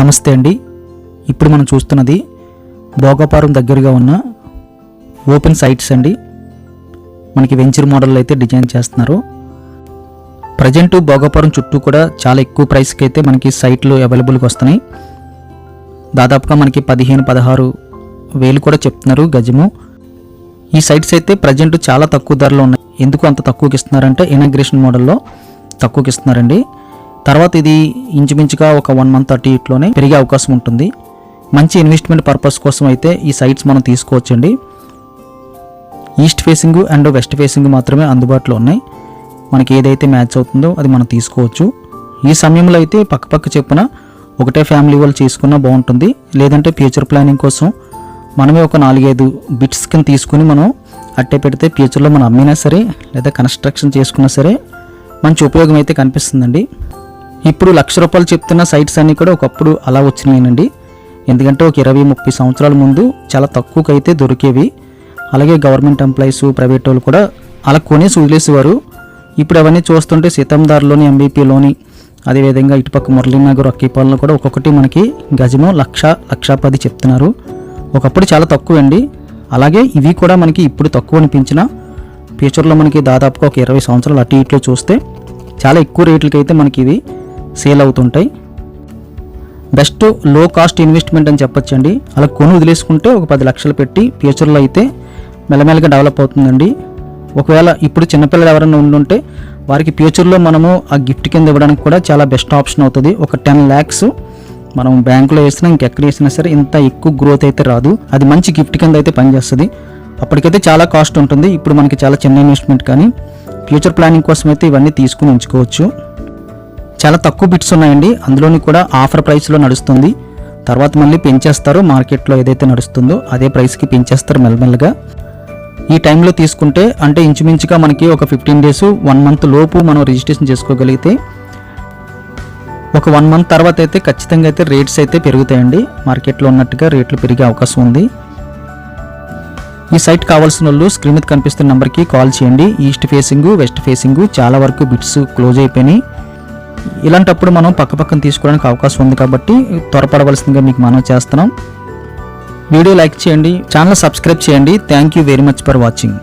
నమస్తే అండి. ఇప్పుడు మనం చూస్తున్నది భోగపారం దగ్గరగా ఉన్న ఓపెన్ సైట్స్ అండి. మనకి వెంచర్ మోడల్ అయితే డిజైన్ చేస్తున్నారు. ప్రజెంట్ భోగపురం చుట్టూ కూడా చాలా ఎక్కువ ప్రైస్కి అయితే మనకి సైట్లు అవైలబుల్గా వస్తున్నాయి. దాదాపుగా మనకి పదిహేను పదహారు వేలు కూడా చెప్తున్నారు గజము. ఈ సైట్స్ అయితే ప్రజెంట్ చాలా తక్కువ ధరలో ఉన్నాయి. ఎందుకు అంత తక్కువకి ఇస్తున్నారంటే ఇనాగ్రేషన్ మోడల్లో తక్కువకి ఇస్తున్నారండి. తర్వాత ఇది ఇంచుమించుగా ఒక వన్ మంత్ థర్టీ ఇట్లోనే పెరిగే అవకాశం ఉంటుంది. మంచి ఇన్వెస్ట్మెంట్ పర్పస్ కోసం అయితే ఈ సైట్స్ మనం తీసుకోవచ్చండి. East facing and west facing మాత్రమే అందుబాటులో ఉన్నాయి. మనకి ఏదైతే మ్యాచ్ అవుతుందో అది మనం తీసుకోవచ్చు. ఈ సమయంలో అయితే పక్కపక్క చెప్పున ఒకటే ఫ్యామిలీ వాళ్ళు చేసుకున్నా బాగుంటుంది. లేదంటే ఫ్యూచర్ ప్లానింగ్ కోసం మనమే ఒక నాలుగైదు బిట్స్ కింద తీసుకుని మనం అట్టే పెడితే ఫ్యూచర్లో మనం అమ్మినా సరే లేదా కన్స్ట్రక్షన్ చేసుకున్నా సరే మంచి ఉపయోగం అయితే కనిపిస్తుందండి. ఇప్పుడు లక్ష రూపాయలు చెప్తున్న సైట్స్ అన్నీ కూడా ఒకప్పుడు అలా వచ్చినాయనండి. ఎందుకంటే ఒక ఇరవై ముప్పై సంవత్సరాల ముందు చాలా తక్కువకైతే దొరికేవి. అలాగే గవర్నమెంట్ ఎంప్లాయీస్ ప్రైవేట్ వాళ్ళు కూడా అలా కొనేసి వదిలేసేవారు. ఇప్పుడు అవన్నీ చూస్తుంటే సీతందార్లోని ఎంబీపీలోని అదేవిధంగా ఇటుపక్క మురళీనగర్ అక్కిపాలను కూడా ఒక్కొక్కటి మనకి గజము లక్ష లక్ష పది చెప్తున్నారు. ఒకప్పుడు చాలా తక్కువ అండి అలాగే ఇవి కూడా మనకి ఇప్పుడు తక్కువ అనిపించిన ఫ్యూచర్లో మనకి దాదాపుగా ఒక ఇరవై సంవత్సరాలు అటు ఇట్లో చూస్తే చాలా ఎక్కువ రేట్లకి అయితే మనకి ఇవి సేల్ అవుతుంటాయి. బెస్ట్లో కాస్ట్ ఇన్వెస్ట్మెంట్ అని చెప్పొచ్చండి. అలా కొను వదిలేసుకుంటే ఒక పది లక్షలు పెట్టి ఫ్యూచర్లో అయితే మెల్లమెల్లగా డెవలప్ అవుతుందండి. ఒకవేళ ఇప్పుడు చిన్నపిల్లలు ఎవరైనా ఉండుంటే వారికి ఫ్యూచర్లో మనము ఆ గిఫ్ట్ కింద ఇవ్వడానికి కూడా చాలా బెస్ట్ ఆప్షన్ అవుతుంది. ఒక టెన్ ల్యాక్స్ మనం బ్యాంకులో వేసినా ఇంకెక్కడ వేసినా సరే ఇంత ఎక్కువ గ్రోత్ అయితే రాదు. అది మంచి గిఫ్ట్ కింద అయితే పనిచేస్తుంది. అప్పటికైతే చాలా కాస్ట్ ఉంటుంది. ఇప్పుడు మనకి చాలా చిన్న ఇన్వెస్ట్మెంట్ కానీ ఫ్యూచర్ ప్లానింగ్ కోసం అయితే ఇవన్నీ తీసుకుని ఉంచుకోవచ్చు. చాలా తక్కువ బిట్స్ ఉన్నాయండి. అందులోని కూడా ఆఫర్ ప్రైస్లో నడుస్తుంది. తర్వాత మళ్ళీ పెంచేస్తారు మార్కెట్లో ఏదైతే నడుస్తుందో అదే ప్రైస్కి పెంచేస్తారు మెల్లమెల్లగా. ఈ టైంలో తీసుకుంటే అంటే ఇంచుమించుగా మనకి ఒక ఫిఫ్టీన్ డేస్ వన్ మంత్ లోపు మనం రిజిస్ట్రేషన్ చేసుకోగలిగితే ఒక వన్ మంత్ తర్వాత అయితే ఖచ్చితంగా అయితే రేట్స్ అయితే పెరుగుతాయండి. మార్కెట్లో ఉన్నట్టుగా రేట్లు పెరిగే అవకాశం ఉంది. ఈ సైట్ కావాల్సిన వాళ్ళు స్క్రీన్ మీద కనిపిస్తున్న నెంబర్కి కాల్ చేయండి. ఈస్ట్ ఫేసింగ్ వెస్ట్ ఫేసింగ్ చాలా వరకు బిట్స్ క్లోజ్ అయిపోయినాయి. ఇలాంటప్పుడు మనం పక్క పక్కన తీసుకోవడానికి అవకాశం ఉంది కాబట్టి త్వరపడవలసిందిగా మీకు మనం చేస్తున్నాం. వీడియో లైక్ చేయండి ఛానల్ సబ్స్క్రైబ్ చేయండి. Thank you very much for watching